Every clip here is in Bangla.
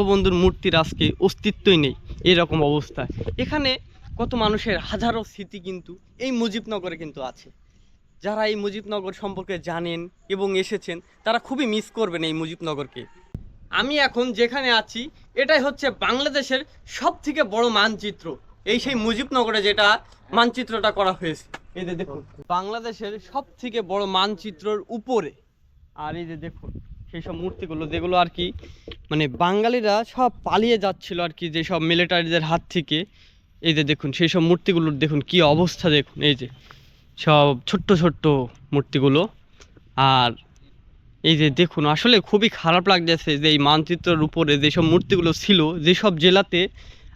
বঙ্গবন্ধুর মূর্তির আজকে অস্তিত্বই নেই, এরকম অবস্থা। এখানে কত মানুষের হাজারো স্মৃতি কিন্তু এই মুজিবনগরে কিন্তু আছে। যারা এই মুজিবনগর সম্পর্কে জানেন এবং এসেছেন, তারা খুবই মিস করবেন এই মুজিবনগরকে। আমি এখন যেখানে আছি, এটাই হচ্ছে বাংলাদেশের সব থেকে বড় মানচিত্র। এই সেই মুজিবনগরে যেটা মানচিত্রটা করা হয়েছে। এই যে দেখুন, বাংলাদেশের সব থেকে বড় মানচিত্রর উপরে। আর এই যে দেখুন সেই সব মূর্তিগুলো, যেগুলো আর কি মানে বাঙালিরা সব পালিয়ে যাচ্ছিল আর কি যেসব মিলিটারিদের হাত থেকে। এই যে দেখুন, সেই সব মূর্তিগুলোর দেখুন কি অবস্থা দেখুন, এই যে, সব ছোট্ট ছোট্ট মূর্তিগুলো। আর এই যে দেখুন, আসলে খুবই খারাপ লাগতেছে যে এই মানচিত্রের উপরে যেসব মূর্তিগুলো ছিল যেসব জেলাতে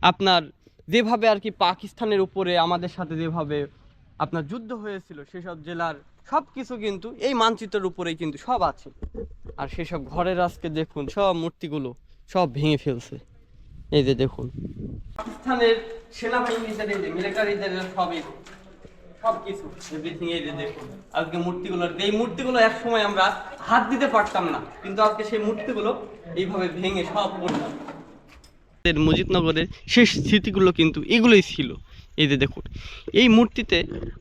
আপনার যেভাবে আর কি পাকিস্তানের উপরে আমাদের সাথে যেভাবে আপনার যুদ্ধ হয়েছিল সেসব জেলার সব কিছু কিন্তু এই মানচিত্রের উপরেই কিন্তু সব আছে। আর সেসব ঘরের আজকে দেখুন, সব মূর্তিগুলো সব ভেঙে ফেলছে। এই যে দেখুন। পাকিস্তানের সেনাবাহিনীদের, এই যে মিলিটারিদের সবই সব কিছু এভরিথিং এই যে দেখুন। আজকে মূর্তিগুলো এই মূর্তিগুলো এক সময় আমরা হাত দিতে পারতাম না, কিন্তু আজকে সেই মূর্তিগুলো এইভাবে ভেঙে সব পড়লাম মুজিবনগরের শেষ স্মৃতিগুলো কিন্তু এগুলোই ছিল। এই যে দেখুন, এই মূর্তিতে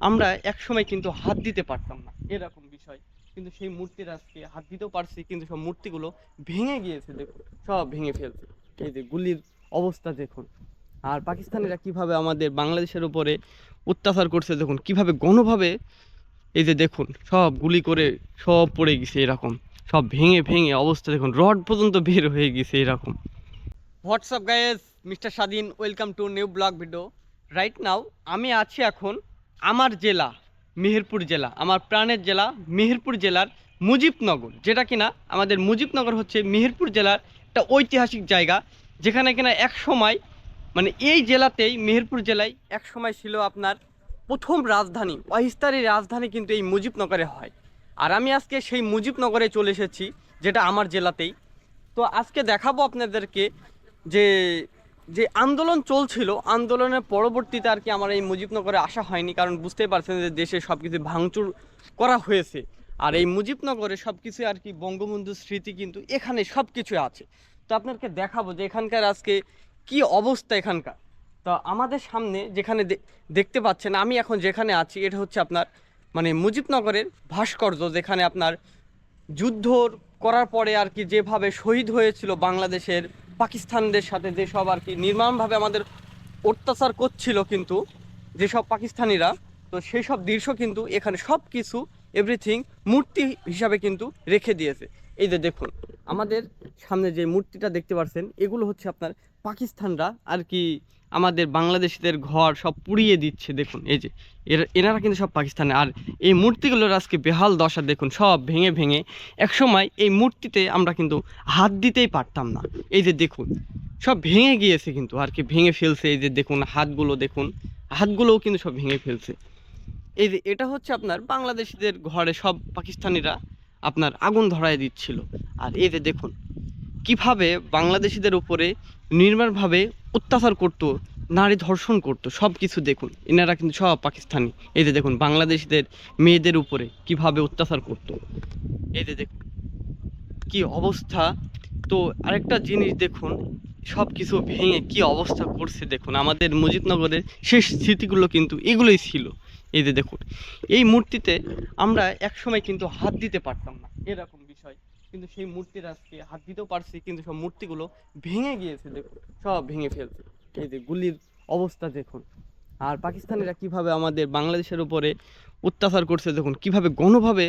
আমরা এক সময় কিন্তু হাত দিতে পারতাম না, এরকম বিষয়। কিন্তু সেই মূর্তির আজকে হাত দিতেও পারছি, কিন্তু সব মূর্তিগুলো ভেঙে গিয়েছে, দেখুন, সব ভেঙে ফেলছে। এই যে গুলির অবস্থা দেখুন, আর পাকিস্তানিরা কীভাবে আমাদের বাংলাদেশের উপরে অত্যাচার করছে দেখুন, কীভাবে গণভাবে এই যে দেখুন, সব গুলি করে সব পড়ে গেছে এরকম, সব ভেঙে ভেঙে অবস্থা দেখুন, রড পর্যন্ত বের হয়ে গেছে এরকম। WhatsApp guys mister Swadhin, welcome to new blog video. Right now আমি আছি এখন আমার জেলা, মেহেরপুর জেলা, আমার প্রাণের জেলা, মেহেরপুর জেলার মুজিবনগর, যেটা কিনা আমাদের মুজিবনগর হচ্ছে মেহেরপুর জেলার একটা ঐতিহাসিক জায়গা, যেখানে কিনা এক সময় মানে এই জেলাতেই, মেহেরপুর জেলায় এক সময় ছিল আপনার প্রথম রাজধানী, অহিস্তারি রাজধানী কিন্তু এই মুজিবনগরে হয়। আর আমি আজকে সেই মুজিবনগরে চলে এসেছি, যেটা আমার জেলাতেই। তো আজকে দেখাবো আপনাদেরকে যে যে আন্দোলন চলছিল, আন্দোলনের পরবর্তীতে আর কি আমার এই মুজিবনগরে আসা হয়নি, কারণ বুঝতেই পারছেন যে দেশে সব কিছু ভাঙচুর করা হয়েছে। আর এই মুজিবনগরে সব কিছু আর কি বঙ্গবন্ধুর স্মৃতি কিন্তু এখানে সব কিছু আছে। তো আপনাকে দেখাবো যে এখানকার আজকে কি অবস্থা এখানকার। তো আমাদের সামনে যেখানে দেখতে পাচ্ছেন, আমি এখন যেখানে আছি, এটা হচ্ছে আপনার মানে মুজিবনগরের ভাস্কর্য, যেখানে আপনার যুদ্ধ করার পরে আর কি যেভাবে শহীদ হয়েছিল বাংলাদেশের পাকিস্তানদের সাথে যেসব আর কি নির্মমভাবে আমাদের অত্যাচার করছিল কিন্তু যেসব পাকিস্তানিরা, তো সেই সব দৃশ্য কিন্তু এখানে সব কিছু এভরিথিং মূর্তি হিসাবে কিন্তু রেখে দিয়েছে। এই যে দেখুন, আমাদের সামনে যে মূর্তিটা দেখতে পাচ্ছেন এগুলো হচ্ছে আপনার পাকিস্তানরা আর কি আমাদের বাংলাদেশিদের ঘর সব পুড়িয়ে দিচ্ছে, দেখুন, এই যে এনারা কিন্তু সব পাকিস্তানে। আর এই মূর্তিগুলোর আজকে বেহাল দশা, দেখুন, সব ভেঙে ভেঙে একসময় এই মূর্তিতে আমরা কিন্তু হাত দিতেই পারতাম না। এই যে দেখুন, সব ভেঙে গিয়েছে কিন্তু, আর কি ভেঙে ফেলছে, এই যে দেখুন, হাতগুলো, দেখুন, হাতগুলোও কিন্তু সব ভেঙে ফেলছে। এই যে, এটা হচ্ছে আপনার বাংলাদেশিদের ঘরে সব পাকিস্তানিরা আপনার আগুন ধরায় দিচ্ছিল। আর এই যে দেখুন, কীভাবে বাংলাদেশিদের উপরে নির্মমভাবে অত্যাচার করতো, নারী ধর্ষণ করতো সব কিছু দেখুন। এনারা কিন্তু সব পাকিস্তানি। এই যে দেখুন, বাংলাদেশিদের মেয়েদের উপরে কীভাবে অত্যাচার করতো। এই যে দেখুন, কি অবস্থা। তো আরেকটা জিনিস দেখুন সব কিছু ভেঙে কি অবস্থা করছে দেখুন। আমাদের মুজিবনগরের শেষ স্মৃতিগুলো কিন্তু এগুলোই ছিল। এই যে দেখুন, এই মূর্তিতে আমরা একসময় কিন্তু হাত দিতে পারতাম না। এরকম কিন্তু সেই মূর্তির আজকে হাত দিতেও পারছি, কিন্তু সব মূর্তিগুলো ভেঙে গিয়েছে, দেখুন। সব ভেঙে ফেলছে। এই যে গুলির অবস্থা, দেখুন। আর পাকিস্তানিরা কীভাবে আমাদের বাংলাদেশের উপরে অত্যাচার করছে, দেখুন। কীভাবে গণভাবে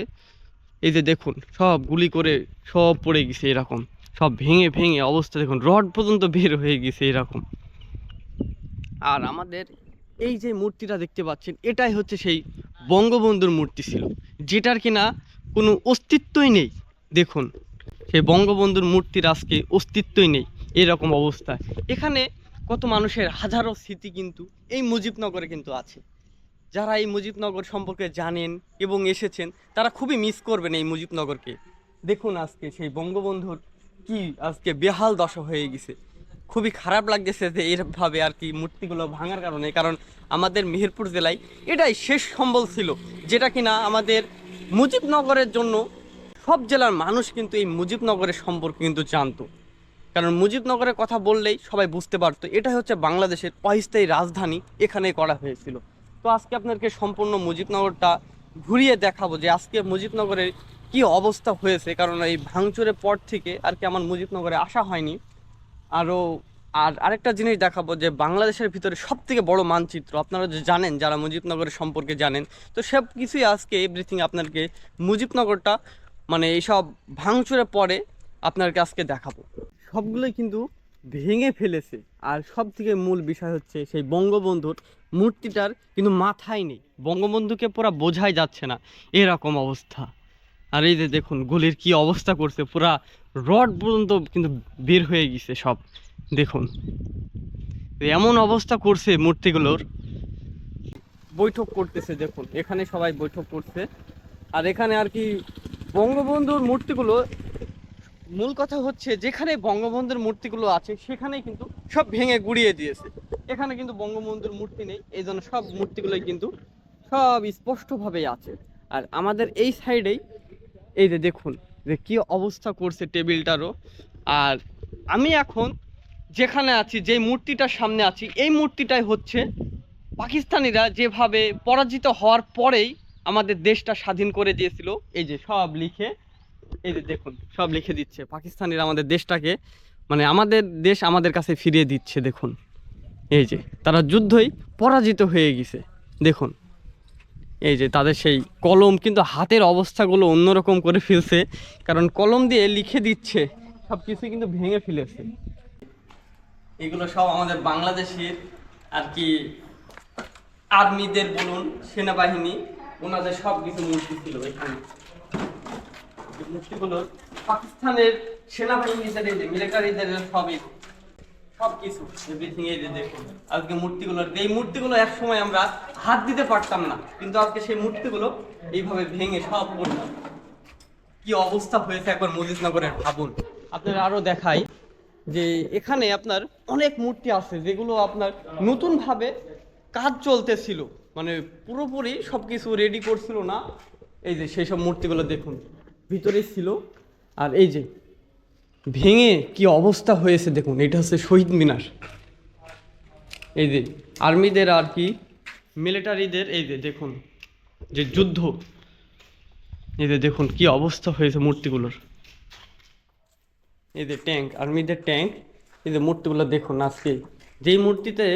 এই যে দেখুন, সব গুলি করে সব পড়ে গেছে এরকম। সব ভেঙে ভেঙে অবস্থা, দেখুন। রড পর্যন্ত বের হয়ে গেছে এরকম। আর আমাদের এই যে মূর্তিটা দেখতে পাচ্ছেন, এটাই হচ্ছে সেই বঙ্গবন্ধুর মূর্তি ছিল, যেটার কিনা কোনো অস্তিত্বই নেই। দেখুন, সেই বঙ্গবন্ধুর মূর্তির আজকে অস্তিত্বই নেই, এরকম অবস্থা এখানে কত মানুষের হাজারো স্মৃতি কিন্তু এই মুজিবনগরে কিন্তু আছে। যারা এই মুজিবনগর সম্পর্কে জানেন এবং এসেছেন, তারা খুবই মিস করবেন এই মুজিবনগরকে। দেখুন আজকে সেই বঙ্গবন্ধুর কি আজকে বেহাল দশা হয়ে গেছে। খুবই খারাপ লাগতেছে যে এরভাবে আর কি মূর্তিগুলো ভাঙার কারণে, কারণ আমাদের মেহেরপুর জেলায় এটাই শেষ সম্বল ছিল, যেটা কিনা আমাদের মুজিবনগরের জন্য সব জেলার মানুষ কিন্তু এই মুজিবনগরের সম্পর্কে কিন্তু জানতো। কারণ মুজিবনগরের কথা বললেই সবাই বুঝতে পারতো এটা হচ্ছে বাংলাদেশের অস্থায়ী রাজধানী এখানেই করা হয়েছিল। তো আজকে আপনাদেরকে সম্পূর্ণ মুজিবনগরটা ঘুরিয়ে দেখাবো যে আজকে মুজিবনগরের কি অবস্থা হয়েছে, কারণ এই ভাঙচুরের পর থেকে আর কি আমার মুজিবনগরে আসা হয়নি। আরও আর আরেকটা জিনিস দেখাবো যে বাংলাদেশের ভিতরে সব থেকে বড় মানচিত্র, আপনারা যে জানেন, যারা মুজিবনগরের সম্পর্কে জানেন, তো সব কিছুই আজকে এভরিথিং আপনাদেরকে মুজিবনগরটা মানে এইসব ভাঙচুরের পরে আপনাদেরকে আজকে দেখাবো। সবগুলোই কিন্তু ভেঙে ফেলেছে। আর সব থেকে মূল বিষয় হচ্ছে সেই বঙ্গবন্ধুর মূর্তিটার কিন্তু মাথায় নেই। বঙ্গবন্ধুকে পুরা বোঝাই যাচ্ছে না এরকম অবস্থা। আর এই যে দেখুন, গলির কি অবস্থা করছে, পুরা রড পর্যন্ত কিন্তু বের হয়ে গেছে সব। দেখুন এমন অবস্থা করছে মূর্তিগুলোর। বৈঠক করতেছে, দেখুন, এখানে সবাই বৈঠক করছে। আর এখানে আর কি বঙ্গবন্ধুর মূর্তিগুলো, মূল কথা হচ্ছে যেখানে বঙ্গবন্ধুর মূর্তিগুলো আছে, সেখানেই কিন্তু সব ভেঙে গুড়িয়ে দিয়েছে। এখানে কিন্তু বঙ্গবন্ধুর মূর্তি নেই এই জন্য সব মূর্তিগুলোই কিন্তু সব স্পষ্টভাবেই আছে। আর আমাদের এই সাইডেই, এই যে দেখুন, যে কি অবস্থা করছে টেবিলটারও। আর আমি এখন যেখানে আছি যে মূর্তিটার সামনে আছি, এই মূর্তিটাই হচ্ছে পাকিস্তানিরা যেভাবে পরাজিত হওয়ার পরেই আমাদের দেশটা স্বাধীন করে দিয়েছিল। এই যে সব লিখে, এই যে দেখুন, সব লিখে দিচ্ছে। পাকিস্তানের আমাদের দেশটাকে মানে আমাদের দেশ আমাদের কাছে ফিরিয়ে দিচ্ছে, দেখুন। এই যে, তারা যুদ্ধই পরাজিত হয়ে গেছে, দেখুন। এই যে, তাদের সেই কলম কিন্তু হাতের অবস্থাগুলো অন্যরকম করে ফেলছে, কারণ কলম দিয়ে লিখে দিচ্ছে সব কিছু কিন্তু ভেঙে ফেলেছে। এগুলো সব আমাদের বাংলাদেশের আর কি আর্মিদের বলুন, সেনাবাহিনী ওনাদের সব কিছু মূর্তি ছিল এখানে। মূর্তিগুলো পাকিস্তানের সেনাবাহিনীদের, এই যে মিলিটারিদের সবই সব কিছু এভরিথিং এই যে দেখুন। আজকে মূর্তিগুলো, এই মূর্তিগুলো এক সময় আমরা হাত দিতে পারতাম না, কিন্তু আজকে সেই মূর্তিগুলো এইভাবে ভেঙে সব করলাম কি অবস্থা হয়েছে একবার মজিদনগরের ভাবুন। আপনার আরও দেখাই যে এখানে আপনার অনেক মূর্তি আছে যেগুলো আপনার নতুনভাবে কাজ চলতেছিল। মানে পুরোপুরি সব কিছু রেডি করছিল না। এই যে সেই সব মূর্তিগুলো দেখুন। ভিতরেই ছিল। আর এই যে ভেঙে কি অবস্থা হয়েছে দেখুন, এটা হচ্ছে শহীদ মিনার। এই যে আর্মিদের আর কি, মিলিটারিদের এই যে দেখুন, যে যুদ্ধ। এই যে দেখুন কি অবস্থা হয়েছে মূর্তিগুলোর। এই যে ট্যাঙ্ক, আর্মিদের ট্যাঙ্ক, এই যে মূর্তিগুলো দেখুন আজকে। যেই মূর্তিতে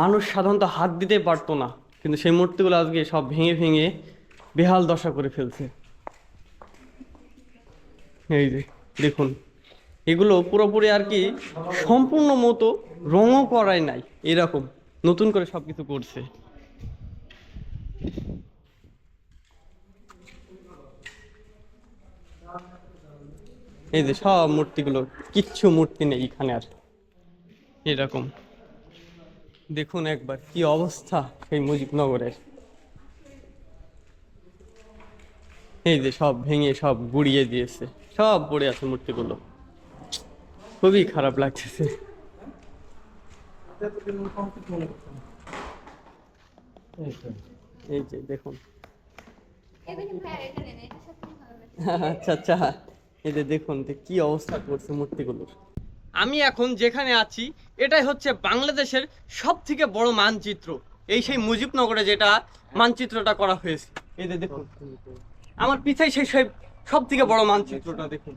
মানুষ সাধারণত হাত দিতে পারতো না। কিন্তু সেই মূর্তিগুলো আজকে সব ভেঙে ভেঙে বেহাল দশা করে ফেলছে। এই যে, দেখুন, এগুলো পুরোপুরি আর কি সম্পূর্ণ মতো রঙও করাই নাই, এরকম নতুন করে সব কিছু করছে। এই যে সব মূর্তিগুলো, কিচ্ছু মূর্তি নেই এখানে আর এরকম। দেখুন একবার, কি অবস্থা সেই মুজিবনগরের। এই যে সব ভেঙে সব গুড়িয়ে দিয়েছে, সব পড়ে আছে মূর্তিগুলো। খুবই খারাপ লাগতেছে। এই যে দেখুন। আচ্ছা আচ্ছা। এই যে দেখুন কি অবস্থা করছে মূর্তিগুলোর। আমি এখন যেখানে আছি, এটাই হচ্ছে বাংলাদেশের সব থেকে বড় মানচিত্র। এই সেই মুজিবনগরে যেটা মানচিত্রটা করা হয়েছে। এই যে দেখুন, আমার পিছাই সেই সব থেকে বড় মানচিত্রটা দেখুন।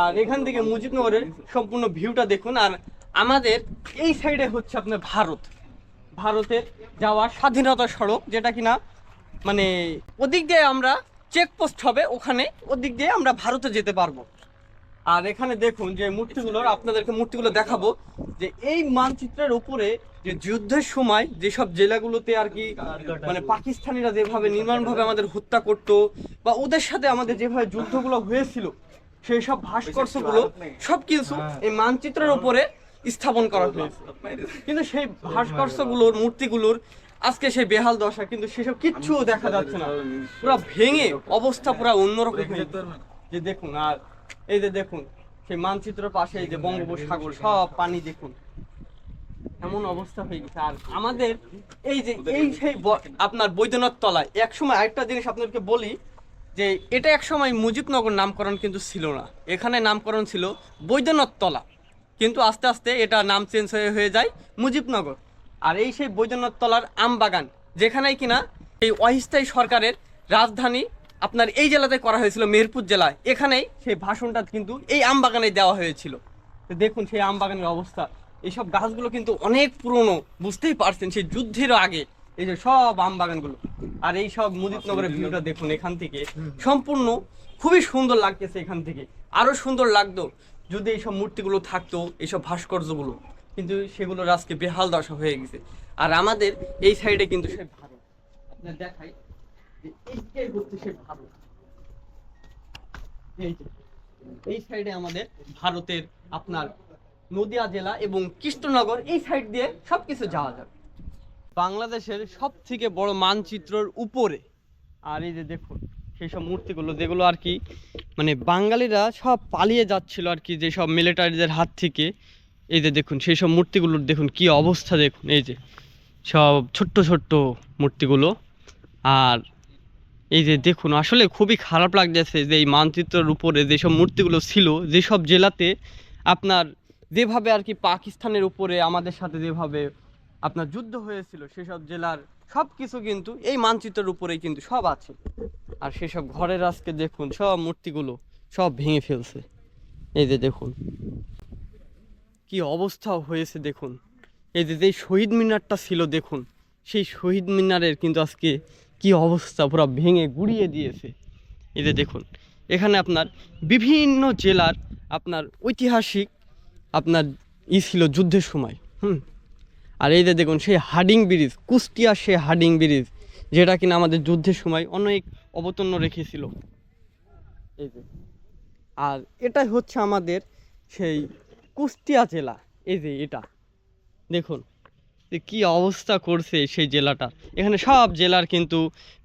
আর এখান থেকে মুজিবনগরের সম্পূর্ণ ভিউটা দেখুন, আর আমাদের এই সাইডে হচ্ছে আপনার ভারত। ভারতের যাওয়া স্বাধীনতা সড়ক, যেটা কিনা মানে ওদিক দিয়ে আমরা চেকপোস্ট হবে, ওখানে ওদিক দিয়ে আমরা ভারতে যেতে পারব। আর এখানে দেখুন যে মূর্তিগুলোর, আপনাদেরকে মূর্তিগুলো দেখাবো, যে এই মানচিত্রের উপরে যে যুদ্ধের সময় যেসব জেলাগুলোতে আর কি মানে পাকিস্তানিরা যেভাবে নির্মাণভাবে আমাদের হত্যা করত বা ওদের সাথে আমাদের যেভাবে যুদ্ধগুলো হয়েছিল, সেই সব ভাস্কর্যগুলো, সব কিছু এই মানচিত্রের উপরে স্থাপন করা হয়েছে কিন্তু সেই ভাস্কর্যগুলোর, মূর্তিগুলোর, আজকে সেই বেহাল দশা, কিন্তু সেসব কিচ্ছু দেখা যাচ্ছে না পুরো ভেঙে অবস্থা পুরো অন্যরকম। যে দেখুন, আর এই যে দেখুন, সেই মানচিত্রের পাশে এই যে বঙ্গোপসাগর, সব পানি দেখুন। এমন অবস্থা হয়ে গেছে। আর আমাদের এই যে, এই সেই আপনার বৈদ্যনাথ তলায় আরেকটা জিনিস আপনাদেরকে বলি, যে এটা মুজিবনগর নামকরণ কিন্তু ছিল না। এখানে নামকরণ ছিল বৈদ্যনাথতলা কিন্তু আস্তে আস্তে এটা নাম চেঞ্জ হয়ে হয়ে যায় মুজিবনগর। আর এই সেই বৈদ্যনাথতলার আম বাগান যেখানেই কিনা এই অস্থায়ী সরকারের রাজধানী আপনার এই জেলাতে করা হয়েছিল মেহেরপুর জেলায় এখানেই সেই ভাষণটা কিন্তু এই আম বাগানে দেওয়া হয়েছিল। তো দেখুন সেই আম বাগানের অবস্থা। এইসব গাছগুলো কিন্তু অনেক পুরনো, বুঝতেই পারছেন সেই যুদ্ধের আগে। এই যে সব আম বাগানগুলো। আর এই সব মুদিতনগরের ভিউটা দেখুন এখান থেকে। সম্পূর্ণ খুবই সুন্দর লাগতেছে এখান থেকে। আরও সুন্দর লাগতো যদি এইসব মূর্তিগুলো থাকতো, এইসব ভাস্কর্যগুলো। কিন্তু সেগুলো আজকে বেহাল দশা হয়ে গেছে। আর আমাদের এই সাইডে কিন্তু সে ভারত। আপনার দেখাই। এইটাই হচ্ছে সে ভারত এই সাইডে আমাদের ভারতের আপনার নদিয়া জেলা এবং কৃষ্ণনগর, এই সাইড দিয়ে সবকিছু যাওয়া যাবে। বাংলাদেশের সব থেকে বড় মানচিত্রর উপরে, আর এই যে দেখুন, সেই সব মূর্তিগুলো, যেগুলো আর কি মানে বাঙালিরা সব পালিয়ে যাচ্ছিল আর কি যেসব মিলিটারিদের হাত থেকে। এই যে দেখুন, সেই সব মূর্তিগুলোর দেখুন কি অবস্থা দেখুন, এই যে, সব ছোট্ট ছোট্ট মূর্তিগুলো। আর এই যে দেখুন, আসলে খুবই খারাপ লাগতেছে যে এই মানচিত্রের উপরে যেসব মূর্তিগুলো ছিল, যেসব জেলাতে আপনার যেভাবে আর কি পাকিস্তানের উপরে আমাদের সাথে যেভাবে আপনার যুদ্ধ হয়েছিল, সেসব জেলার সব কিছু কিন্তু এই মানচিত্রের উপরেই কিন্তু সব আছে। আর সেসব ঘরের আজকে দেখুন, সব মূর্তিগুলো সব ভেঙে ফেলছে। এই যে দেখুন, কি অবস্থা হয়েছে দেখুন। এই যে যেই শহীদ মিনারটা ছিল দেখুন, সেই শহীদ মিনারের কিন্তু আজকে কি অবস্থা? পুরো ভেঙে গুড়িয়ে দিয়েছে। এই যে দেখুন, এখানে আপনার বিভিন্ন জেলার আপনার ঐতিহাসিক আপনার ই ছিল যুদ্ধের সময়, হুম? আর এই যে দেখুন, সেই হাডিং ব্রিজ, কুষ্টিয়া সে হাডিং ব্রিজ, যেটা কিনা আমাদের যুদ্ধের সময় অনেক অবতন্ন রেখেছিল। এই যে, আর এটাই হচ্ছে আমাদের সেই কুষ্টিয়া জেলা। এই যে এটা, দেখুন। যে কি অবস্থা করছে সেই জেলাটা। এখানে সব জেলার কিন্তু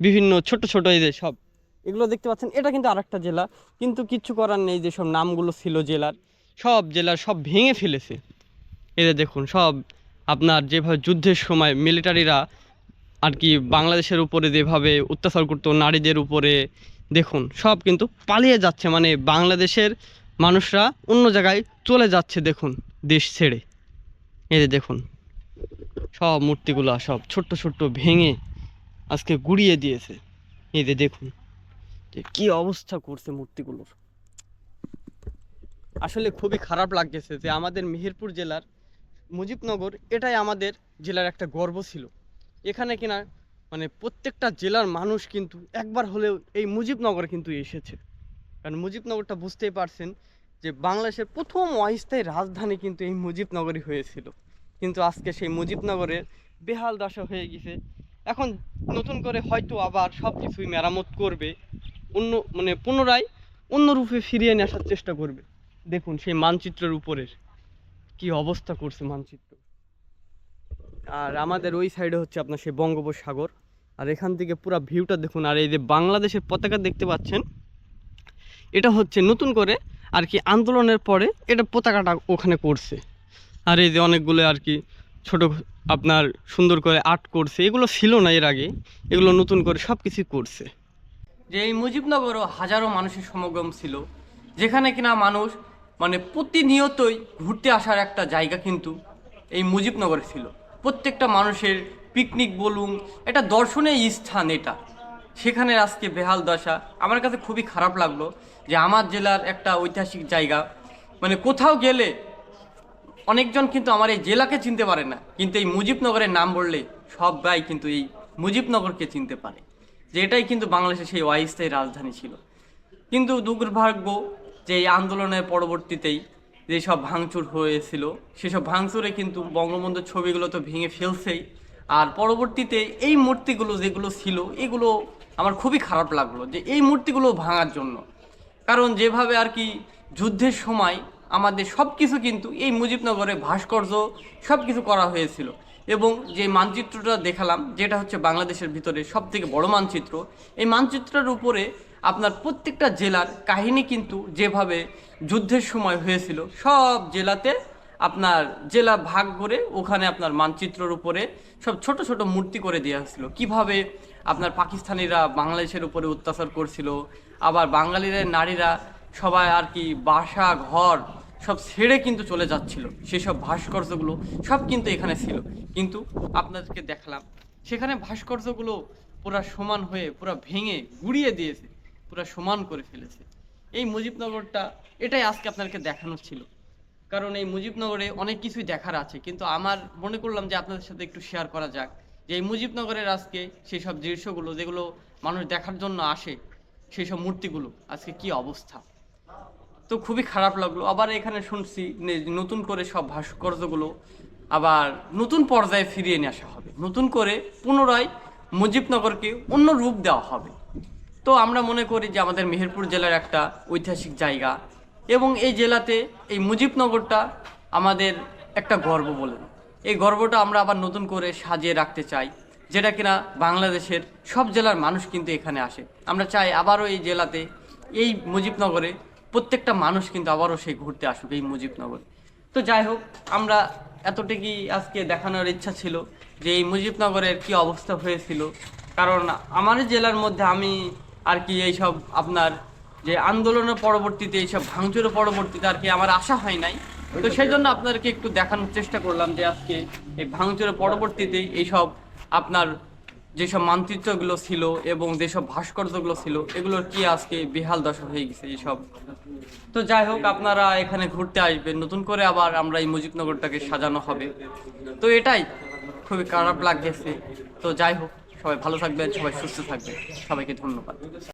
বিভিন্ন ছোট ছোট এই যে সব এগুলো দেখতে পাচ্ছেন, এটা কিন্তু আরেকটা জেলা। কিন্তু কিচ্ছু করার নেই, যেসব নামগুলো ছিল জেলার, সব জেলার সব ভেঙে ফেলেছে। এদের দেখুন, সব আপনার যেভাবে যুদ্ধের সময় মিলিটারিরা আর কি বাংলাদেশের উপরে যেভাবে অত্যাচার করতো, নারীদের উপরে, দেখুন, সব কিন্তু পালিয়ে যাচ্ছে। মানে বাংলাদেশের মানুষরা অন্য জায়গায় চলে যাচ্ছে, দেখুন, দেশ ছেড়ে। এদের দেখুন সব মূর্তিগুলো সব ছোট্ট ছোট্ট ভেঙে আজকে গুড়িয়ে দিয়েছে। এই যে দেখুন, যে কি অবস্থা করছে মূর্তিগুলোর। আসলে খুবই খারাপ লাগতেছে যে আমাদের মেহেরপুর জেলার মুজিবনগর, এটাই আমাদের জেলার একটা গর্ব ছিল। এখানে কিনা মানে প্রত্যেকটা জেলার মানুষ কিন্তু একবার হলেও এই মুজিবনগরে কিন্তু এসেছে। কারণ মুজিবনগরটা বুঝতেই পারছেন যে বাংলাদেশের প্রথম অস্থায়ী রাজধানী কিন্তু এই মুজিবনগরই হয়েছিল। কিন্তু আজকে সেই মুজিবনগরের বেহাল দশা হয়ে গেছে। এখন নতুন করে হয়তো আবার সব কিছুই মেরামত করবে, অন্য মানে পুনরায় অন্য রূপে ফিরিয়ে নিয়ে আসার চেষ্টা করবে। দেখুন সেই মানচিত্রের উপরের কি অবস্থা করছে মানচিত্র। আর আমাদের ওই সাইডে হচ্ছে আপনার সেই বঙ্গোপসাগর। আর এখান থেকে পুরো ভিউটা দেখুন, আর এই যে বাংলাদেশের পতাকা দেখতে পাচ্ছেন, এটা হচ্ছে নতুন করে আর কি আন্দোলনের পরে এটা পতাকাটা ওখানে করছে। আর এই যে অনেকগুলো আর কি ছোট আপনার সুন্দর করে আর্ট করছে, এগুলো ছিল না এর আগে, এগুলো নতুন করে সব কিছু করছে। যে এই মুজিবনগরও হাজারো মানুষের সমাগম ছিল, যেখানে কিনা মানুষ মানে প্রতিনিয়তই ঘুরতে আসার একটা জায়গা কিন্তু এই মুজিবনগরে ছিল। প্রত্যেকটা মানুষের পিকনিক বলুন, এটা দর্শনীয় স্থান এটা। সেখানে আজকে বেহাল দশা। আমার কাছে খুবই খারাপ লাগল যে আমার জেলার একটা ঐতিহাসিক জায়গা মানে কোথাও গেলে অনেকজন কিন্তু আমার এই জেলাকে চিনতে পারে না। কিন্তু এই মুজিবনগরের নাম বললে সব সবাই কিন্তু এই মুজিবনগরকে চিনতে পারে। যে এটাই কিন্তু বাংলাদেশের সেই অস্থায়ী রাজধানী ছিল। কিন্তু দুর্ভাগ্য যে এই আন্দোলনের পরবর্তীতেই যেসব ভাঙচুর হয়েছিল, সেসব ভাঙচুরে কিন্তু বঙ্গবন্ধুর ছবিগুলো তো ভেঙে ফেলছেই। আর পরবর্তীতে এই মূর্তিগুলো যেগুলো ছিল, এগুলো আমার খুবই খারাপ লাগল যে এই মূর্তিগুলো ভাঙার জন্য। কারণ যেভাবে আর কি যুদ্ধের সময় আমাদের সব কিছু কিন্তু এই মুজিবনগরে ভাস্কর্য সব কিছু করা হয়েছিল। এবং যে মানচিত্রটা দেখালাম, যেটা হচ্ছে বাংলাদেশের ভিতরে সব থেকে বড় মানচিত্র, এই মানচিত্রের উপরে আপনার প্রত্যেকটা জেলার কাহিনী কিন্তু যেভাবে যুদ্ধের সময় হয়েছিল, সব জেলাতে আপনার জেলা ভাগ করে ওখানে আপনার মানচিত্রের উপরে সব ছোট ছোট মূর্তি করে দেওয়া হয়েছিল। কীভাবে আপনার পাকিস্তানিরা বাংলাদেশের উপরে অত্যাচার করছিল, আবার বাঙালিদের নারীরা সবাই আর কি বাসা, ঘর সব ছেড়ে কিন্তু চলে যাচ্ছিল। সেসব ভাস্কর্যগুলো সব কিন্তু এখানে ছিল। কিন্তু আপনাদেরকে দেখালাম, সেখানে ভাস্কর্যগুলো পুরা সমান হয়ে, পুরা ভেঙে গুড়িয়ে দিয়েছে, পুরা সমান করে ফেলেছে। এই মুজিবনগরটা, এটাই আজকে আপনাদেরকে দেখানো ছিল। কারণ এই মুজিবনগরে অনেক কিছুই দেখার আছে, কিন্তু আমার মনে করলাম যে আপনাদের সাথে একটু শেয়ার করা যাক। যে এই মুজিবনগরের আজকে সেই সব দৃশ্যগুলো, যেগুলো মানুষ দেখার জন্য আসে সেই সব মূর্তিগুলো, আজকে কি অবস্থা? তো খুবই খারাপ লাগল। আবার এখানে শুনছি নতুন করে সব ভাস্কর্যগুলো আবার নতুন পর্যায়ে ফিরিয়ে নিয়ে আসা হবে। নতুন করে পুনরায় মুজিবনগরকে অন্য রূপ দেওয়া হবে। তো আমরা মনে করি যে আমাদের মেহেরপুর জেলার একটা ঐতিহাসিক জায়গা এবং এই জেলাতে এই মুজিবনগরটা আমাদের একটা গর্ব বলেন এই গর্বটা আমরা আবার নতুন করে সাজিয়ে রাখতে চাই, যেটা কিনা বাংলাদেশের সব জেলার মানুষ কিন্তু এখানে আসে। আমরা চাই আবারও এই জেলাতে এই মুজিবনগরে প্রত্যেকটা মানুষ কিন্তু আবারও সেই ঘুরতে আসুক এই মুজিবনগরে। তো যাই হোক, আমরা এতটুকুই আজকে দেখানোর ইচ্ছা ছিল যে এই মুজিবনগরের কি অবস্থা হয়েছিল। কারণ আমার জেলার মধ্যে আমি আর কি এইসব আপনার যে আন্দোলনের পরবর্তীতে, এইসব ভাঙচুরের পরবর্তীতে আর কি আমার আশা হয় নাই। তো সেই জন্য আপনাদেরকে একটু দেখানোর চেষ্টা করলাম যে আজকে এই ভাঙচুরের পরবর্তীতে এইসব আপনার যেসব মানচিত্রগুলো ছিল এবং যেসব ভাস্কর্যগুলো ছিল, এগুলোর কি আজকে বেহাল দশা হয়ে গেছে এইসব তো যাই হোক, আপনারা এখানে ঘুরতে আসবেন। নতুন করে আবার আমরা এই মুজিবনগরটাকে সাজানো হবে। তো এটাই, খুবই খারাপ লাগছে তো যাই হোক, সবাই ভালো থাকবেন, সবাই সুস্থ থাকবে সবাইকে ধন্যবাদ।